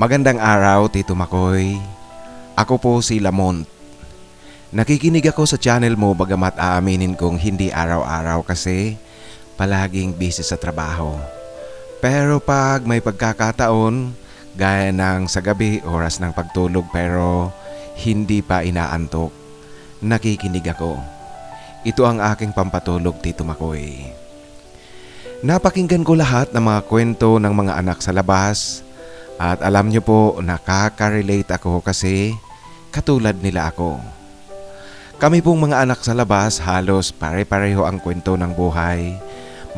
Magandang araw, Tito Makoy. Ako po si Lamont. Nakikinig ako sa channel mo bagamat aaminin kong hindi araw-araw kasi palaging busy sa trabaho. Pero pag may pagkakataon, gaya ng sa gabi oras ng pagtulog pero hindi pa inaantok, nakikinig ako. Ito ang aking pampatulog, Tito Makoy. Napakinggan ko lahat ng mga kwento ng mga anak sa labas at alam niyo po, nakaka-relate ako kasi katulad nila ako. Kami pong mga anak sa labas halos pare-pareho ang kwento ng buhay.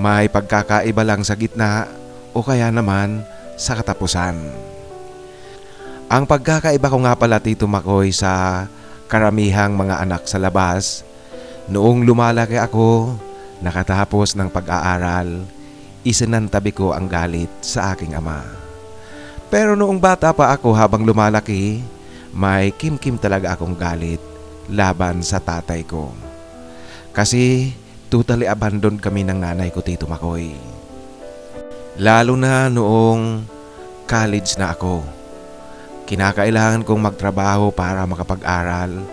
May pagkakaiba lang sa gitna o kaya naman sa katapusan. Ang pagkakaiba ko nga pala Tito Makoy sa karamihang mga anak sa labas, noong lumalaki ako, nakatapos ng pag-aaral, isinantabi ko ang galit sa aking ama. Pero noong bata pa ako habang lumalaki, may kim-kim talaga akong galit laban sa tatay ko. Kasi totally abandoned kami ng nanay ko Tito Makoy. Lalo na noong college na ako. Kinakailangan kong magtrabaho para makapag-aral.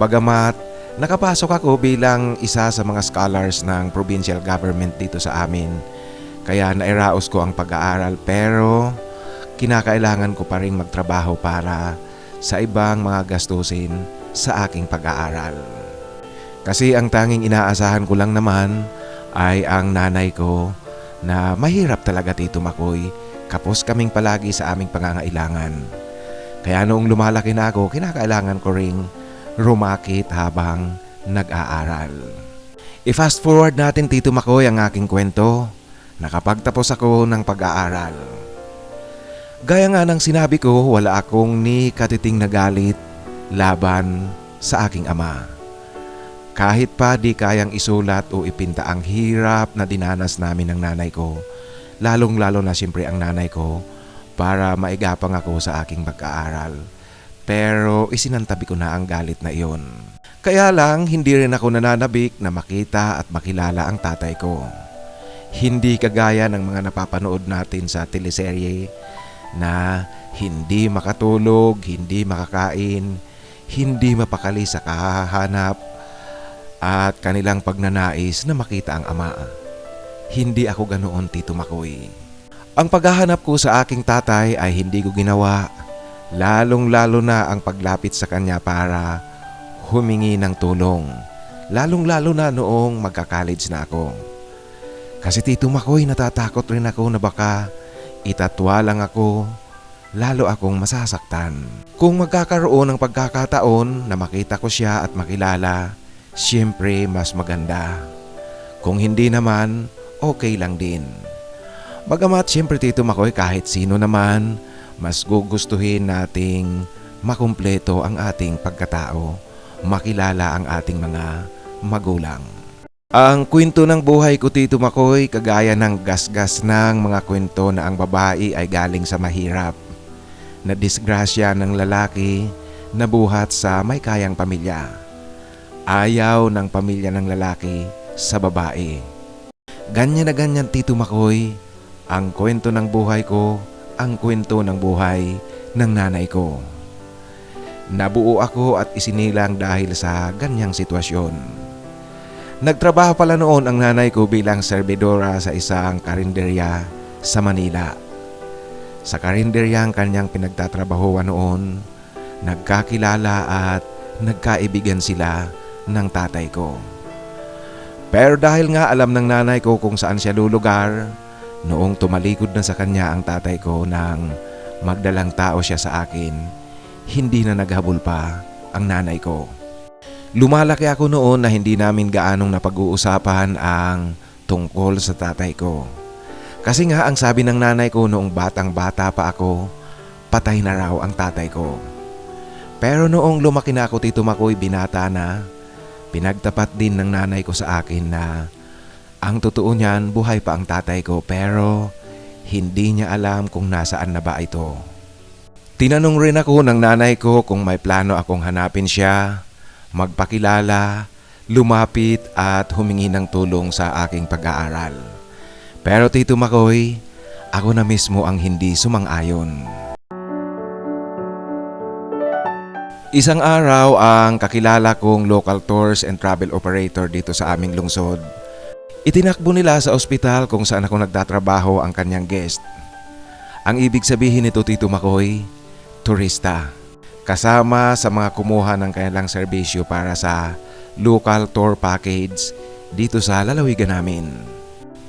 Bagamat nakapasok ako bilang isa sa mga scholars ng provincial government dito sa amin. Kaya nairaos ko ang pag-aaral pero kinakailangan ko pa rin magtrabaho para sa ibang mga gastusin sa aking pag-aaral. Kasi ang tanging inaasahan ko lang naman ay ang nanay ko na mahirap talaga Tito Makoy kapos kaming palagi sa aming pangangailangan. Kaya noong lumalaki na ako, kinakailangan ko ring rumakit habang nag-aaral. I-fast forward natin Tito Makoy ang aking kwento. Nakapagtapos ako ng pag-aaral. Gaya nga ng sinabi ko, wala akong ni katiting na galit laban sa aking ama. Kahit pa di kayang isulat o ipinta ang hirap na dinanas namin ng nanay ko, lalong lalo na siyempre ang nanay ko para maigapang ako sa aking pag-aaral. Pero isinantabi ko na ang galit na iyon. Kaya lang hindi rin ako nananabik na makita at makilala ang tatay ko. Hindi kagaya ng mga napapanood natin sa teleserye na hindi makatulog, hindi makakain, hindi mapakali sa kahahanap at kanilang pagnanais na makita ang ama. Hindi ako ganoon, Tito Makoy. Ang paghahanap ko sa aking tatay ay hindi ko ginawa, lalong-lalo na ang paglapit sa kanya para humingi ng tulong, lalong-lalo na noong magka-college na ako. Kasi Tito Makoy, natatakot rin ako na baka itatwa lang ako, lalo akong masasaktan. Kung magkakaroon ng pagkakataon na makita ko siya at makilala, siyempre mas maganda. Kung hindi naman, okay lang din. Bagamat siyempre Tito Makoy kahit sino naman, mas gugustuhin nating makumpleto ang ating pagkatao, makilala ang ating mga magulang. Ang kwento ng buhay ko Tito Makoy kagaya ng gasgas ng mga kwento na ang babae ay galing sa mahirap. Na disgrasya ng lalaki na buhat sa may kayang pamilya. Ayaw ng pamilya ng lalaki sa babae. Ganyan na ganyan Tito Makoy, ang kwento ng buhay ko, ang kwento ng buhay ng nanay ko. Nabuo ako at isinilang dahil sa ganyang sitwasyon. Nagtrabaho pala noon ang nanay ko bilang serbidora sa isang karinderya sa Manila. Sa karinderya ang kanyang pinagtatrabahuan noon, nagkakilala at nagkaibigan sila ng tatay ko. Pero dahil nga alam ng nanay ko kung saan siya lulugar, noong tumalikod na sa kanya ang tatay ko nang magdalang tao siya sa akin, hindi na naghabol pa ang nanay ko. Lumalaki ako noon na hindi namin gaanong napag-uusapan ang tungkol sa tatay ko. Kasi nga ang sabi ng nanay ko noong batang bata pa ako, patay na raw ang tatay ko. Pero noong lumaki na ako tito Makoy binata na, pinagtapat din ng nanay ko sa akin na ang totoo niyan buhay pa ang tatay ko pero hindi niya alam kung nasaan na ba ito. Tinanong rin ako ng nanay ko kung may plano akong hanapin siya magpakilala, lumapit at humingi ng tulong sa aking pag-aaral. Pero Tito Makoy, ako na mismo ang hindi sumang-ayon. Isang araw ang kakilala kong local tours and travel operator dito sa aming lungsod. Itinakbo nila sa ospital kung saan ako nagtatrabaho ang kanyang guest. Ang ibig sabihin nito Tito Makoy, turista. Kasama sa mga kumuha ng kanilang serbisyo para sa local tour package dito sa lalawigan namin.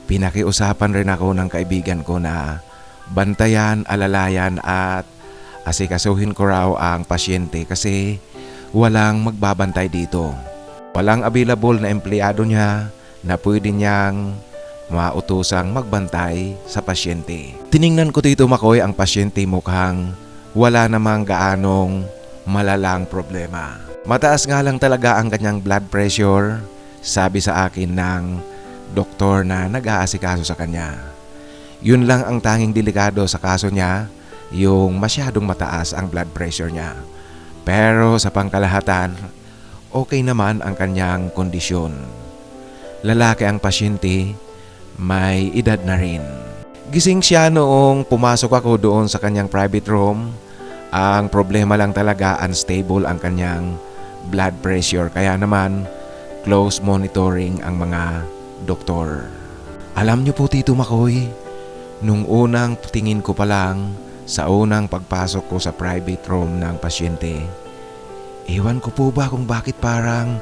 Pinakiusapan rin ako ng kaibigan ko na bantayan, alalayan at asikasuhin ko raw ang pasyente kasi walang magbabantay dito. Walang available na empleyado niya na pwede niyang mautusang magbantay sa pasyente. Tiningnan ko dito makoy ang pasyente mukhang wala namang gaanong malalang problema. Mataas nga lang talaga ang kanyang blood pressure, sabi sa akin ng doktor na nag-aasikaso sa kanya. Yun lang ang tanging delikado sa kaso niya, yung masyadong mataas ang blood pressure niya. Pero sa pangkalahatan, okay naman ang kanyang kondisyon. Lalaki ang pasyente, may edad na rin. Gising siya noong pumasok ako doon sa kanyang private room. Ang problema lang talaga unstable ang kanyang blood pressure kaya naman close monitoring ang mga doktor. Alam niyo po Tito Makoy, nung unang tingin ko pa lang sa unang pagpasok ko sa private room ng pasyente, ewan ko po ba kung bakit parang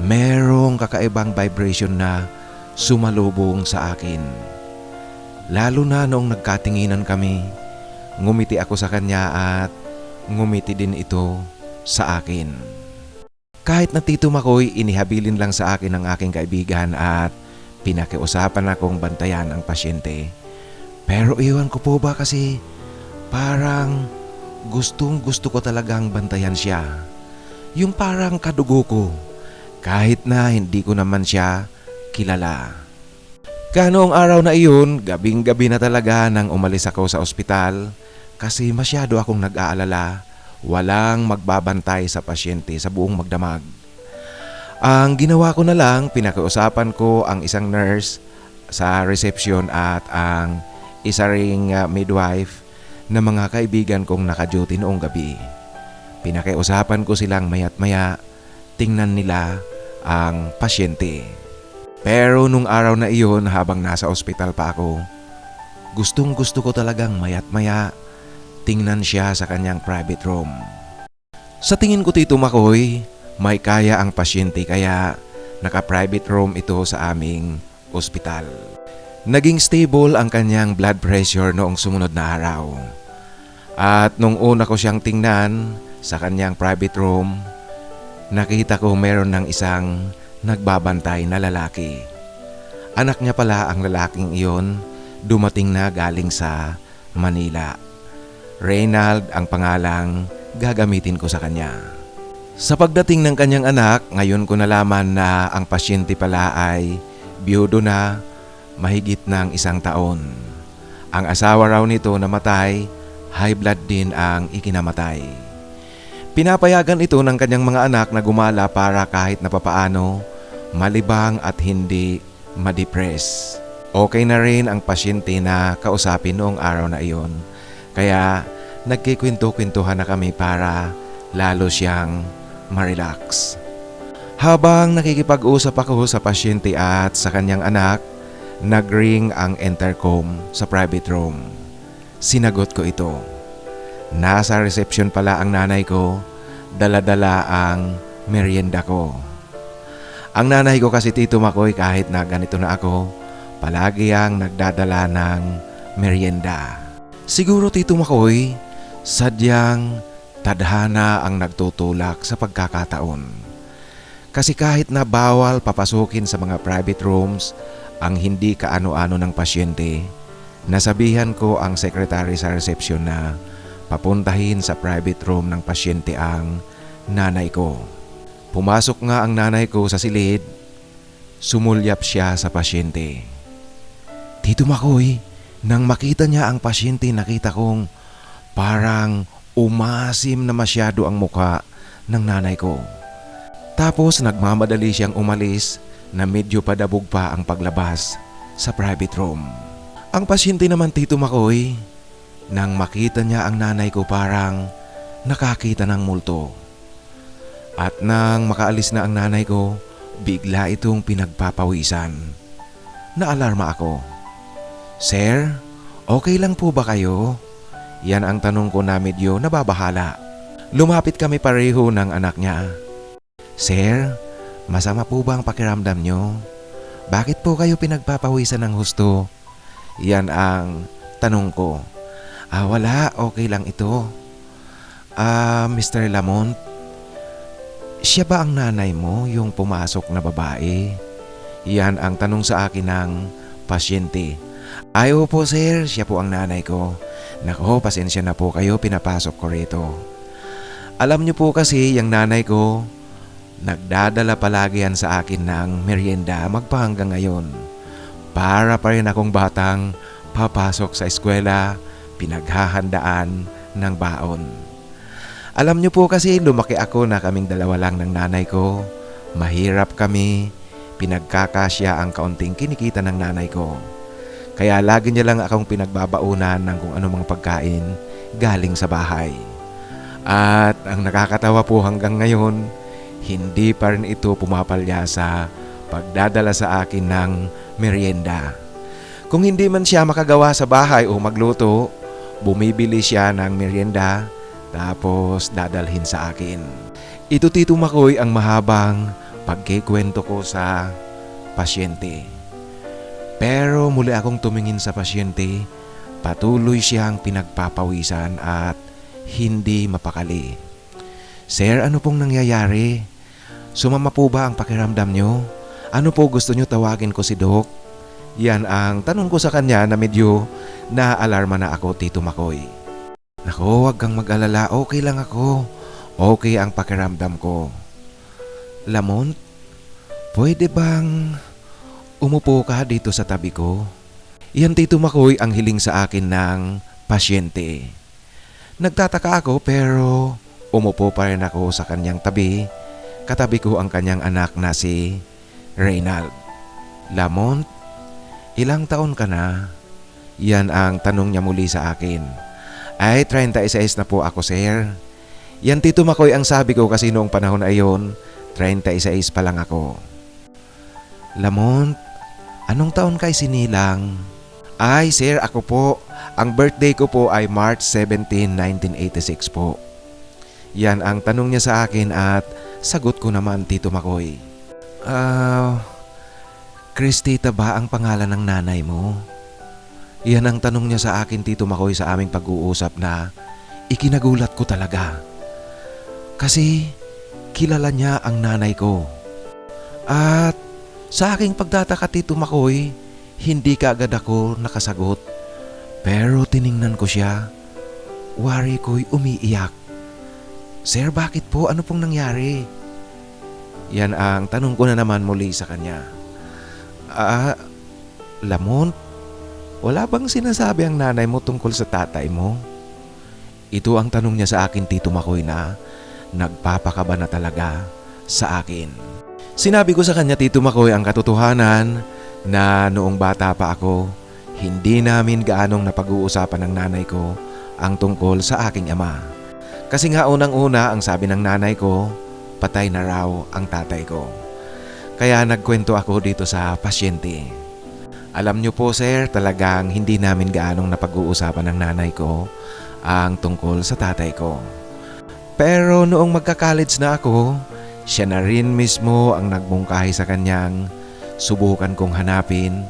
merong kakaibang vibration na sumalubong sa akin. Lalo na noong nagkatinginan kami, ngumiti ako sa kanya at ngumiti din ito sa akin. Kahit na Tito Makoy, inihabilin lang sa akin ng aking kaibigan at pinakiusapan akong bantayan ang pasyente. Pero iwan ko po ba kasi parang gustong gusto ko talagang bantayan siya. Yung parang kadugo ko kahit na hindi ko naman siya kilala. Kanoong araw na iyon, gabing gabi na talaga nang umalis ako sa ospital kasi masyado akong nag-aalala walang magbabantay sa pasyente sa buong magdamag. Ang ginawa ko na lang, pinakiusapan ko ang isang nurse sa reception at ang isa ring uh, midwife na mga kaibigan kong naka-duty noong gabi. Pinakiusapan ko silang mayat maya, tingnan nila ang pasyente. Pero nung araw na iyon habang nasa ospital pa ako, gustong gusto ko talagang mayat maya tingnan siya sa kanyang private room. Sa tingin ko Tito Makoy, may kaya ang pasyente kaya naka-private room ito sa aming ospital. Naging stable ang kanyang blood pressure noong sumunod na araw. At nung una ko siyang tingnan sa kanyang private room, nakita ko meron ng isang nagbabantay na lalaki. Anak niya pala ang lalaking iyon, dumating na galing sa Manila. Reynald ang pangalang gagamitin ko sa kanya. Sa pagdating ng kanyang anak, ngayon ko nalaman na ang pasyente pala ay biyudo na mahigit ng isang taon. Ang asawa raw nito namatay, high blood din ang ikinamatay. Pinapayagan ito ng kanyang mga anak na gumala para kahit napapaano, malibang at hindi madepress. Okay na rin ang pasyente na kausapin noong araw na iyon. Kaya nagkikwento-kwentuhan na kami para lalo siyang ma-relax. Habang nakikipag-usap ako sa pasyente at sa kanyang anak, nagring ang intercom sa private room. Sinagot ko ito. Nasa reception pala ang nanay ko, dala-dala ang merienda ko. Ang nanay ko kasi Tito Makoy kahit na ganito na ako, palagi ang nagdadala ng merienda. Siguro Tito Makoy, sadyang tadhana ang nagtutulak sa pagkakataon. Kasi kahit na bawal papasukin sa mga private rooms ang hindi kaano-ano ng pasyente, nasabihan ko ang secretary sa reception na papuntahin sa private room ng pasyente ang nanay ko. Pumasok nga ang nanay ko sa silid, sumulyap siya sa pasyente. Tito Makoy, nang makita niya ang pasyente nakita kong parang umasim na masyado ang mukha ng nanay ko. Tapos nagmamadali siyang umalis na medyo padabog pa ang paglabas sa private room. Ang pasyente naman Tito Makoy, nang makita niya ang nanay ko parang nakakita ng multo. At nang makaalis na ang nanay ko, bigla itong pinagpapawisan. Naalarma ako. Sir, okay lang po ba kayo? Yan ang tanong ko na medyo nababahala. Lumapit kami pareho ng anak niya. Sir, masama po ba ang pakiramdam nyo? Bakit po kayo pinagpapawisan ng husto? Yan ang tanong ko. Ah, wala, okay lang ito. Ah, Mr. Lamont, siya ba ang nanay mo, yung pumasok na babae? Yan ang tanong sa akin ng pasyente. Ay, po sir, siya po ang nanay ko. Nako, pasensya na po kayo, pinapasok ko rito. Alam niyo po kasi, yung nanay ko, nagdadala palagi yan sa akin ng merienda magpahanggang ngayon. Para pa rin akong batang papasok sa eskwela, pinaghahandaan ng baon. Alam niyo po kasi lumaki ako na kaming dalawa lang ng nanay ko. Mahirap kami, pinagkakasya ang kaunting kinikita ng nanay ko. Kaya lagi niya lang akong pinagbabaunan ng kung anumang pagkain galing sa bahay. At ang nakakatawa po hanggang ngayon, hindi pa rin ito pumapalya sa pagdadala sa akin ng merienda. Kung hindi man siya makagawa sa bahay o magluto, bumibili siya ng merienda tapos dadalhin sa akin. Ito Tito Makoy ang mahabang pagkikwento ko sa pasyente. Pero muli akong tumingin sa pasyente, patuloy siyang pinagpapawisan at hindi mapakali. Sir, ano pong nangyayari? Sumama po ba ang pakiramdam nyo? Ano po gusto nyo tawagin ko si Doc? Yan ang tanong ko sa kanya na medyo naalarma na ako, Tito Makoy. Nako, wag kang mag-alala. Okay lang ako. Okay ang pakiramdam ko. Lamont, pwede bang umupo ka dito sa tabi ko? Yan Tito Makoy ang hiling sa akin ng pasyente. Nagtataka ako pero umupo pa rin ako sa kanyang tabi. Katabi ko ang kanyang anak na si Reynald. Lamont, ilang taon ka na? Yan ang tanong niya muli sa akin. Ay, 36 na po ako, sir. Yan, Tito Makoy, ang sabi ko kasi noong panahon na iyon, 36 pa lang ako. Lamont, anong taon kay sinilang? Ay, sir, ako po. Ang birthday ko po ay March 17, 1986 po. Yan ang tanong niya sa akin at sagot ko naman, Tito Makoy. Ah, Kristita ba ang pangalan ng nanay mo? Yan ang tanong niya sa akin, Tito Makoy, sa aming pag-uusap na ikinagulat ko talaga. Kasi kilala niya ang nanay ko. At sa aking pagtataka, Tito Makoy, hindi ka agad ako nakasagot. Pero tiningnan ko siya. Wari ko'y umiiyak. Sir, bakit po? Ano pong nangyari? Yan ang tanong ko na naman muli sa kanya. Ah, Lamont, wala bang sinasabi ang nanay mo tungkol sa tatay mo? Ito ang tanong niya sa akin, Tito Makoy, na nagpapakaba na talaga sa akin. Sinabi ko sa kanya, Tito Makoy, ang katotohanan na noong bata pa ako, hindi namin gaanong napag-uusapan ng nanay ko ang tungkol sa aking ama. Kasi nga unang-una ang sabi ng nanay ko, patay na raw ang tatay ko. Kaya nagkwento ako dito sa pasyente. Alam niyo po sir, talagang hindi namin gaanong napag-uusapan ng nanay ko ang tungkol sa tatay ko. Pero noong magka-college na ako, siya na rin mismo ang nagmungkahi sa kanyang subukan kong hanapin,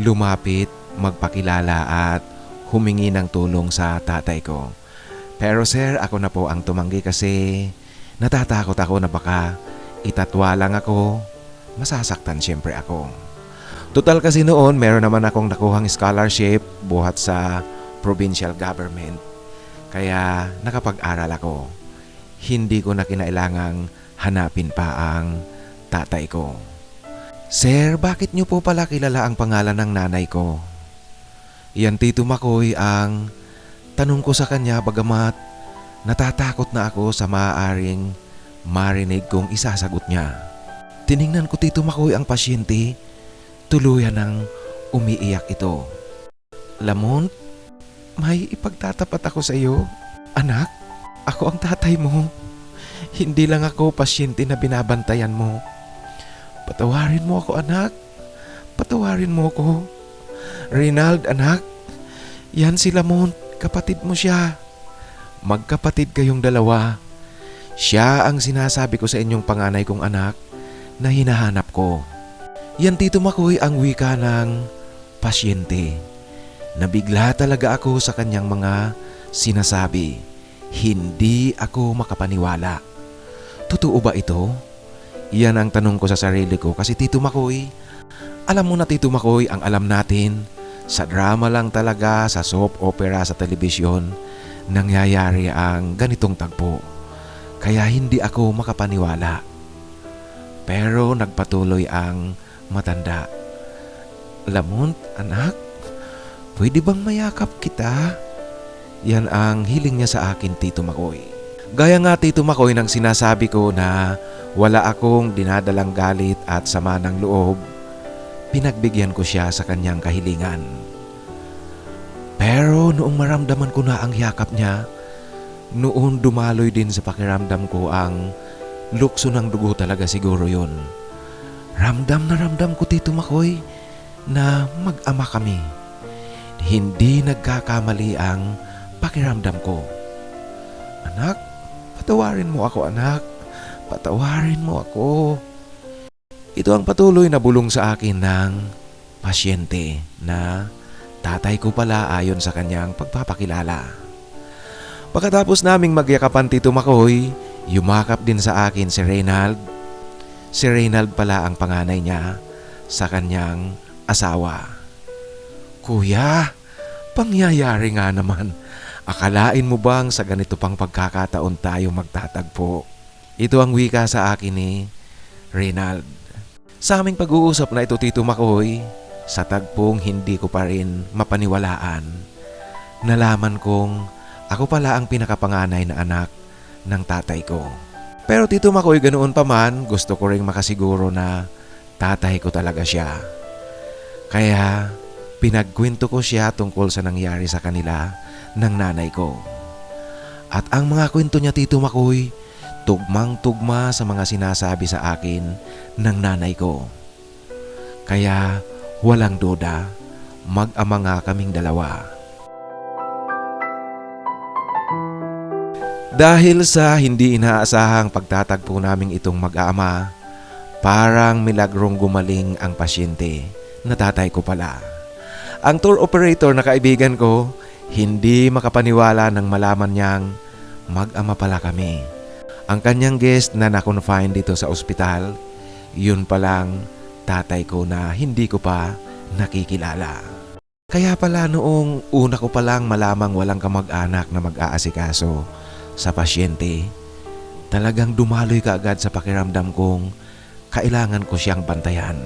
lumapit, magpakilala at humingi ng tulong sa tatay ko. Pero sir, ako na po ang tumanggi kasi natatakot ako na baka itatwa lang ako, masasaktan siyempre ako. Total kasi noon, meron naman akong nakuhang scholarship buhat sa provincial government. Kaya nakapag-aral ako. Hindi ko na kinailangang hanapin pa ang tatay ko. Sir, bakit niyo po pala kilala ang pangalan ng nanay ko? Yan Tito Makoy ang tanong ko sa kanya bagamat natatakot na ako sa maaaring marinig kong isasagot niya. Tiningnan ko Tito Makoy ang pasyente, tuluyan ng umiiyak ito. Lamont, may ipagtatapat ako sa iyo. Anak, ako ang tatay mo. Hindi lang ako pasyente na binabantayan mo. Patawarin mo ako, anak. Patawarin mo ako. Reynald, anak. Yan si Lamont, kapatid mo siya. Magkapatid kayong dalawa. Siya ang sinasabi ko sa inyong panganay kong anak na hinahanap ko. Yan Tito Makoy ang wika ng pasyente. Nabigla talaga ako sa kanyang mga sinasabi. Hindi ako makapaniwala. Totoo ba ito? Yan ang tanong ko sa sarili ko kasi Tito Makoy, alam mo na Tito Makoy ang alam natin, sa drama lang talaga sa soap opera sa telebisyon, nangyayari ang ganitong tagpo. Kaya hindi ako makapaniwala. Pero nagpatuloy ang matanda. Lamont, anak, pwede bang mayakap kita? Yan ang hiling niya sa akin, Tito Makoy. Gaya nga, Tito Makoy, nang sinasabi ko na wala akong dinadalang galit at sama ng loob, pinagbigyan ko siya sa kanyang kahilingan. Pero noong maramdaman ko na ang yakap niya, noon dumaloy din sa pakiramdam ko ang lukso ng dugo talaga siguro yon. Ramdam na ramdam ko Tito Makoy na mag-ama kami. Hindi nagkakamali ang pakiramdam ko. Anak, patawarin mo ako anak. Patawarin mo ako. Ito ang patuloy na bulong sa akin ng pasyente na tatay ko pala ayon sa kanyang pagpapakilala. Pagkatapos naming magyakapan Tito Makoy, yumakap din sa akin si Reynald. Si Reynald pala ang panganay niya sa kanyang asawa. Kuya, pangyayari nga naman. Akalain mo bang sa ganito pang pagkakataon tayo magtatagpo? Ito ang wika sa akin ni Reynald. Sa aming pag-uusap na ito, Tito Makoy, sa tagpong hindi ko pa rin mapaniwalaan, nalaman kong ako pala ang pinakapanganay na anak ng tatay ko. Pero Tito Makoy, ganoon pa man, gusto ko ring makasiguro na tatay ko talaga siya. Kaya pinagkwento ko siya tungkol sa nangyari sa kanila ng nanay ko. At ang mga kwento niya, Tito Makoy, tugmang-tugma sa mga sinasabi sa akin ng nanay ko. Kaya walang duda, mag-ama nga kaming dalawa. Dahil sa hindi inaasahang pagtatagpo naming itong mag-aama, parang milagrong gumaling ang pasyente na tatay ko pala. Ang tour operator na kaibigan ko, hindi makapaniwala nang malaman niyang mag-ama pala kami. Ang kanyang guest na na-confine dito sa ospital, yun palang tatay ko na hindi ko pa nakikilala. Kaya pala noong una ko palang malamang walang kamag-anak na mag-aasikaso sa pasyente, talagang dumaloy ka agad sa pakiramdam kong kailangan ko siyang bantayan.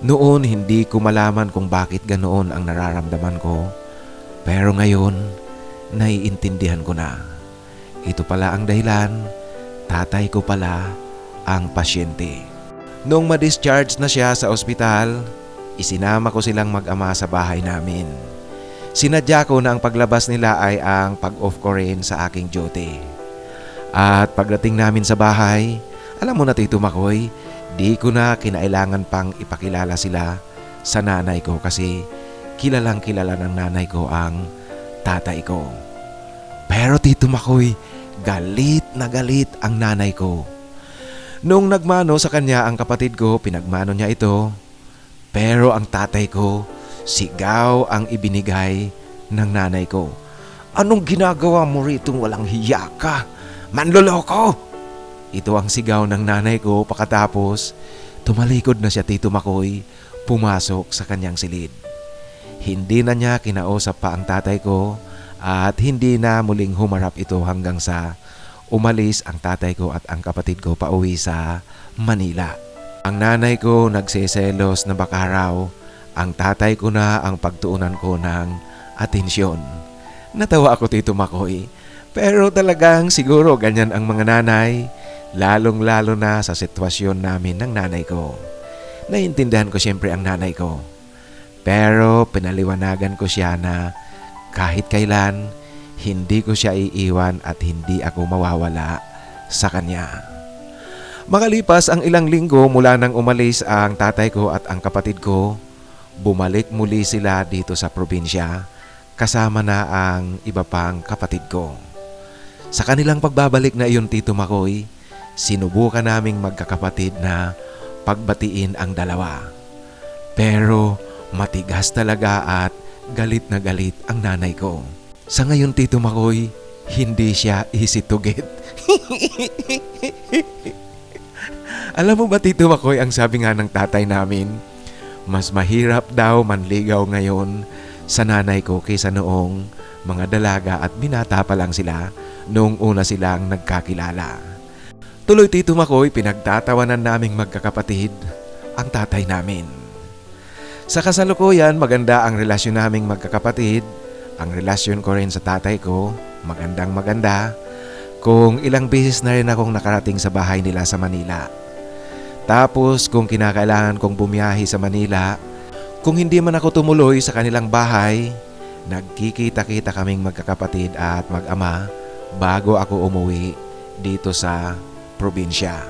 Noon hindi ko malaman kung bakit ganoon ang nararamdaman ko, pero ngayon naiintindihan ko na. Ito pala ang dahilan, tatay ko pala ang pasyente. Noong ma-discharge na siya sa ospital, isinama ko silang mag-ama sa bahay namin. Sinadya ko na ang paglabas nila ay ang pag-off ko rin sa aking duty. At pagdating namin sa bahay, alam mo na Tito Makoy, di ko na kinailangan pang ipakilala sila sa nanay ko kasi kilalang kilala ng nanay ko ang tatay ko. Pero Tito Makoy, galit na galit ang nanay ko. Nung nagmano sa kanya ang kapatid ko, pinagmano niya ito. Pero ang tatay ko, sigaw ang ibinigay ng nanay ko. Anong ginagawa mo rito walang hiya ka? Manloloko! Ito ang sigaw ng nanay ko pakatapos tumalikod na siya Tito Makoy pumasok sa kanyang silid. Hindi na niya kinausap pa ang tatay ko at hindi na muling humarap ito hanggang sa umalis ang tatay ko at ang kapatid ko pauwi sa Manila. Ang nanay ko nagseselos na baka raw ang tatay ko na ang pagtuunan ko ng atensyon. Natawa ako Tito Makoy pero talagang siguro ganyan ang mga nanay lalong lalo na sa sitwasyon namin ng nanay ko. Naiintindihan ko siyempre ang nanay ko. Pero pinaliwanagan ko siya na kahit kailan, hindi ko siya iiwan at hindi ako mawawala sa kanya. Makalipas ang ilang linggo mula nang umalis ang tatay ko at ang kapatid ko, bumalik muli sila dito sa probinsya kasama na ang iba pang kapatid ko. Sa kanilang pagbabalik na iyon Tito Makoy, sinubukan naming magkakapatid na pagbatiin ang dalawa. Pero matigas talaga at galit na galit ang nanay ko. Sa ngayon Tito Makoy, hindi siya easy to get. Alam mo ba Tito Makoy ang sabi nga ng tatay namin? Mas mahirap daw manligaw ngayon sa nanay ko kaysa noong mga dalaga at binata pa lang sila noong una silang nagkakilala. Tuloy Tito Makoy, pinagtatawanan naming magkakapatid ang tatay namin. Sa kasalukuyan, maganda ang relasyon naming magkakapatid. Ang relasyon ko rin sa tatay ko, magandang maganda. Kung ilang beses na rin akong nakarating sa bahay nila sa Manila. Tapos kung kinakailangan kong bumiyahe sa Manila, kung hindi man ako tumuloy sa kanilang bahay, nagkikita-kita kaming magkakapatid at mag-ama bago ako umuwi dito sa probinsya.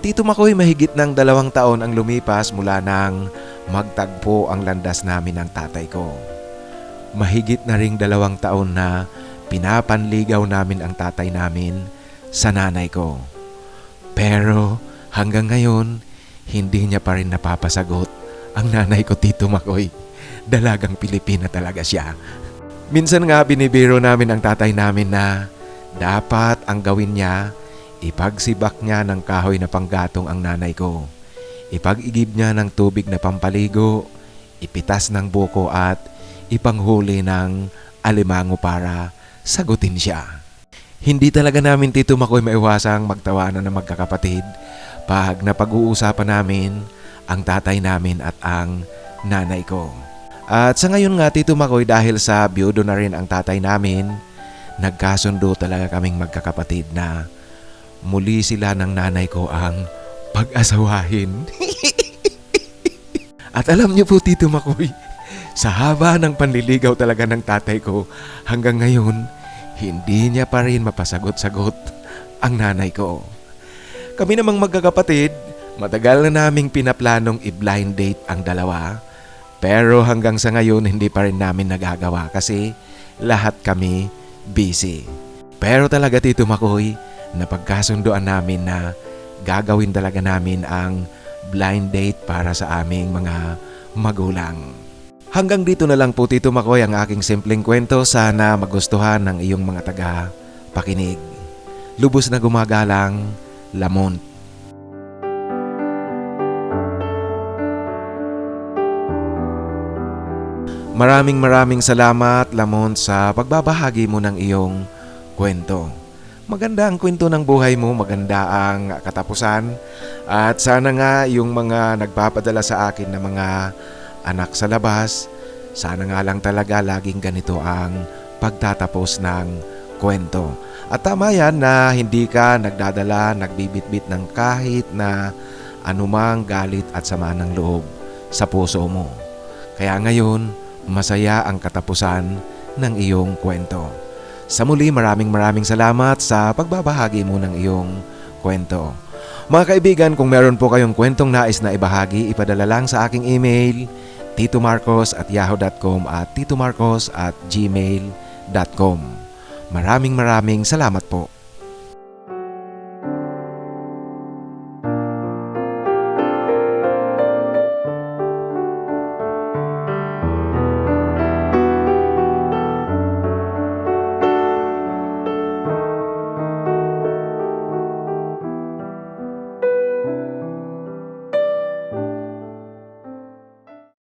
Tito Makoy mahigit ng dalawang taon ang lumipas mula nang magtagpo ang landas namin ng tatay ko. Mahigit na ring dalawang taon na pinapanligaw namin ang tatay namin sa nanay ko. Pero hanggang ngayon, hindi niya pa rin napapasagot ang nanay ko Tito Makoy. Dalagang Pilipina talaga siya. Minsan nga binibiro namin ang tatay namin na dapat ang gawin niya, ipagsibak niya ng kahoy na panggatong ang nanay ko. Ipag-igib niya ng tubig na pampaligo, ipitas ng buko at ipanghuli ng alimango para sagutin siya. Hindi talaga namin Tito Makoy maiwasang magtawanan ng magkakapatid pag napag-uusapan namin ang tatay namin at ang nanay ko. At sa ngayon nga Tito Makoy dahil sa biyudo na rin ang tatay namin, nagkasundo talaga kaming magkakapatid na muli sila ng nanay ko ang pag-asawahin. At alam niyo po Tito Makoy, sa haba ng panliligaw talaga ng tatay ko hanggang ngayon, hindi niya pa rin mapasagot-sagot ang nanay ko. Kami namang magkakapatid, matagal na naming pinaplanong i-blind date ang dalawa. Pero hanggang sa ngayon hindi pa rin namin nagagawa kasi lahat kami busy. Pero talaga Tito Makoy, napagkasunduan namin na gagawin talaga namin ang blind date para sa aming mga magulang. Hanggang dito na lang po Tito Makoy ang aking simpleng kwento. Sana magustuhan ng iyong mga taga pakinig. Lubos na gumagalang, Lamont. Maraming maraming salamat Lamont sa pagbabahagi mo ng iyong kwento. Maganda ang kwento ng buhay mo, maganda ang katapusan at sana nga yung mga nagpapadala sa akin na mga anak sa labas, sana nga lang talaga laging ganito ang pagtatapos ng kwento. At tama yan na hindi ka nagdadala, nagbibitbit ng kahit na anumang galit at sama ng loob sa puso mo. Kaya ngayon, masaya ang katapusan ng iyong kwento. Sa muli, maraming maraming salamat sa pagbabahagi mo ng iyong kwento. Mga kaibigan, kung meron po kayong kwentong nais na ibahagi, ipadala lang sa aking email titomarcos at yahoo.com at titomarcos at gmail.com. Maraming maraming salamat po.